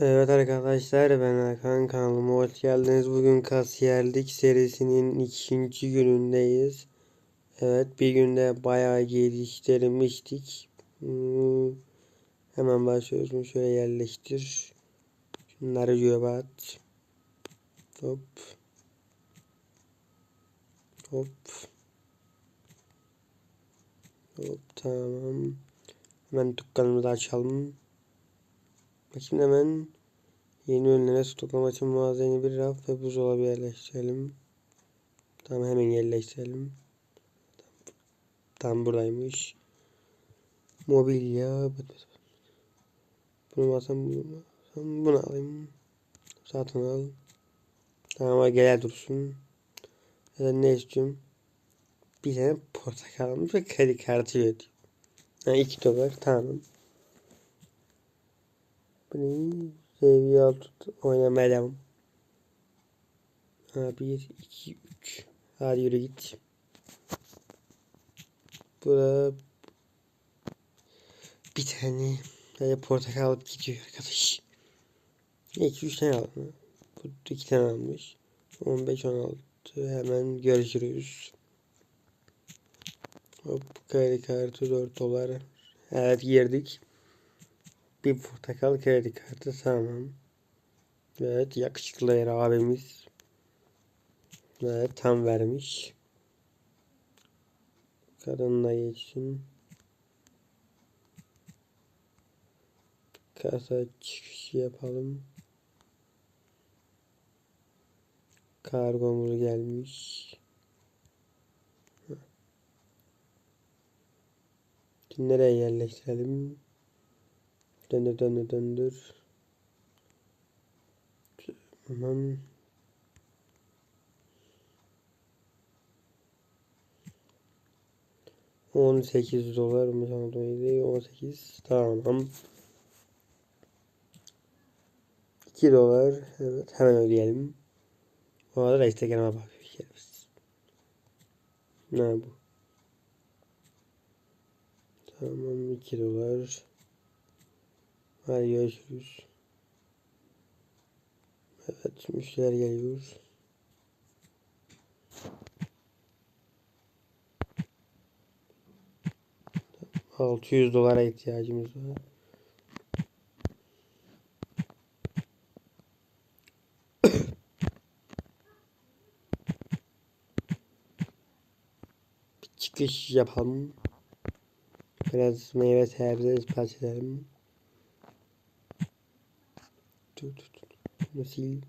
Evet arkadaşlar ben Hakan kanalıma hoş geldiniz. Bugün kasiyerlik serisinin ikinci günündeyiz. Evet bir günde bayağı geliştirmiştik. Hmm, Hemen başlıyoruz. Şöyle yerleştir. Şunları göğe at. Hop. Hop. Hop tamam. Hemen dükkanımızı açalım. Şimdi hemen yeni ürünlere stoklama için mağazaya bir raf ve buzdolabı yerleştirelim. Tamam hemen yerleştirelim. Tam buradaymış. Mobilya. Bunu basam bunu, basam bunu alayım. Satın al. Tamam gel dursun. Ya da ne istiyorum? Bir tane portakal almış ve kredi kartı ödüyor. Ha, iki dolar tamam. Bunu seviye altı oynamaya devam. Ha, bir, iki, üç. Hadi yürü git. Burada bir tane böyle portakal alıp gidiyor arkadaş. İki üç tane aldı. Bu iki tane almış. 15 16 hemen görüşürüz. Hop kredi kartı 4 dolar. Evet girdik. Bir portakal kredi kartı tamam. Evet yakışıklı yer abimiz. Evet tam vermiş. Kadınla geçsin. Kasa çıkışı yapalım. Kargomuz gelmiş. Nereye yerleştirelim? Döndür döndür döndür. Tamam. On sekiz dolar mı sanırım on sekiz tamam. 2 dolar evet hemen ödeyelim. O arada Instagram'a bakıyoruz. Ne bu? Tamam 2 dolar. Hadi görüşürüz. Evet müşteriler geliyor. Altı yüz dolara ihtiyacımız var. Çıkış yapalım. Biraz meyve sebze ispat edelim. Tut tut. Nasıl?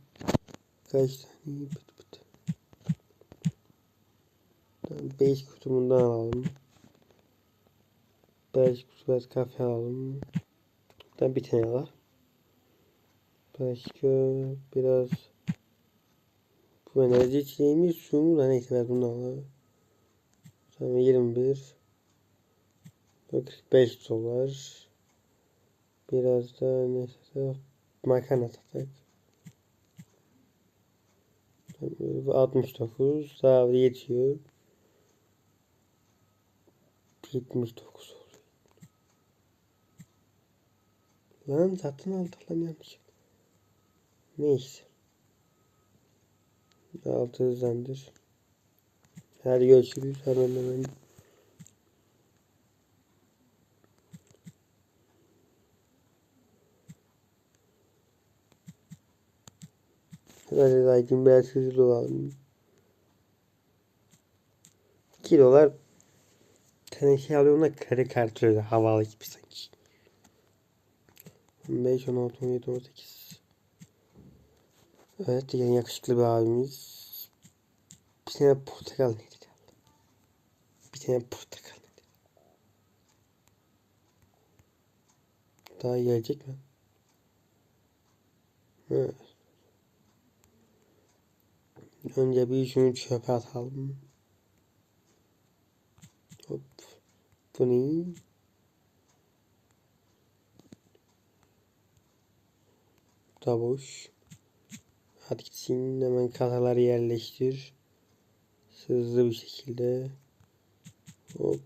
Kaç tane? Pıt pıt. Tamam, beş kutumundan alalım. Beş kutu biraz kahve alalım. Buradan bir tane var. Başka biraz bu enerji içeceğimiz su mu? Neyse ben bunu alalım. Tamam 21 45 dolar. Biraz da neyse makarna tatak. 69 daha yetiyor. 79 oluyor. Lan satın aldı lan yanlış. Neyse. Altı hızlandır. Hadi görüşürüz. Hemen hemen. Hadi Aydın biraz hızlı olalım. 2 dolar tane şey alıyorum da kredi kartı öyle havalı gibi sanki. 15, 16, 17, 18. Evet yani yakışıklı bir abimiz. Bir tane portakal neydi? Bir tane portakal neydi? Daha gelecek mi? Evet. Önce bir şunu çöpe atalım. Hop. Bu ne? Da boş. Hadi gitsin hemen kasaları yerleştir. Hızlı bir şekilde. Hop.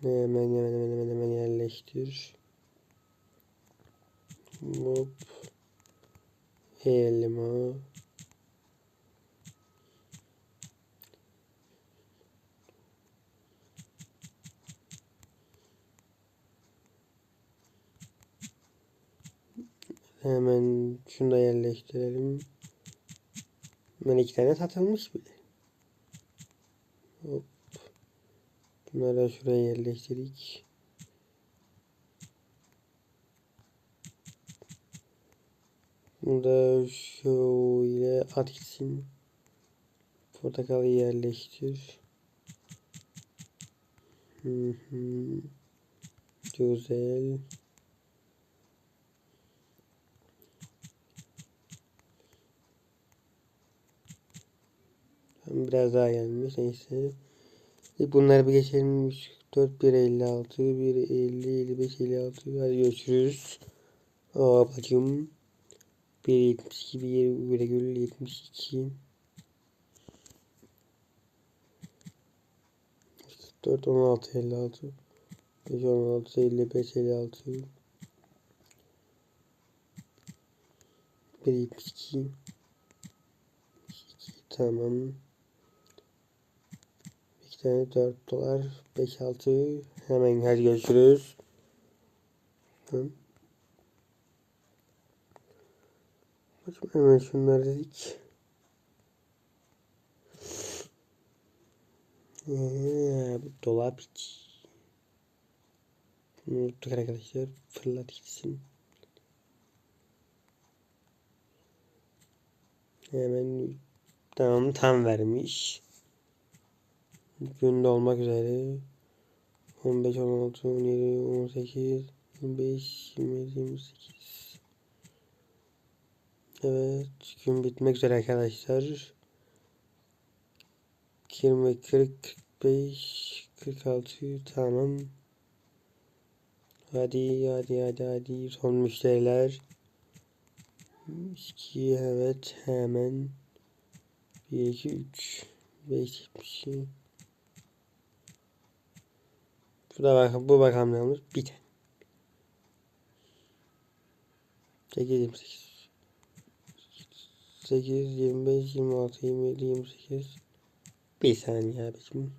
Hemen hemen hemen hemen hemen yerleştir. Hop. Elma. Hemen şunu da yerleştirelim. Hemen iki tane satılmış bile. Hop. Bunları şuraya yerleştirdik. Bunu da şöyle at gitsin. Portakalı yerleştir. Güzel. Biraz daha gelmiş neyse. Bunları bir geçelim. 4 1 56 1 50 55 56 hadi görüşürüz. 1 72 1 virgül 72 4 16 56 5 16 55 56 1 72 tamam iki tane 4 dolar 5 6 hemen hadi görüşürüz. Tamam. Hemen şunları dedik. Ee, dolap hiç. Bunu unuttuk arkadaşlar. Fırlat gitsin. Hemen tamam tam vermiş. Günde olmak üzere. 15, 16, 17, 18, 25, 27, 28. Evet gün bitmek üzere arkadaşlar. 20, 40, 45, 46 tamam. Hadi hadi hadi hadi son müşteriler. 2 evet hemen. 1 2 3 5 70. Bu da bak bu bakalım ne olmuş. Bir tane. 8 28. 8, 25, 26, 27, 28. Bir saniye abicim.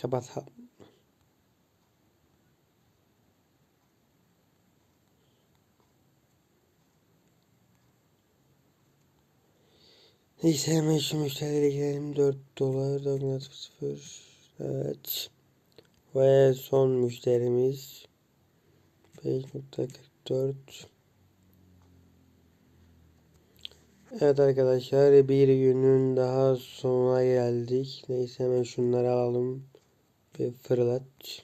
Kapat. Neyse hemen şu müşterilere gidelim. 4 dolar 4.0 Evet. Ve son müşterimiz 5.44 Evet arkadaşlar bir günün daha sonuna geldik. Neyse hemen şunları alalım. Bir fırlat.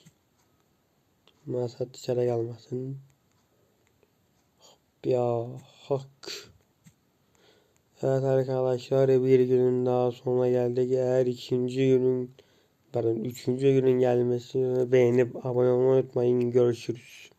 Masa dışarı kalmasın. Ya hak. Evet arkadaşlar bir günün daha sonuna geldik. Eğer ikinci günün pardon üçüncü günün gelmesi beğenip abone olmayı unutmayın. Görüşürüz.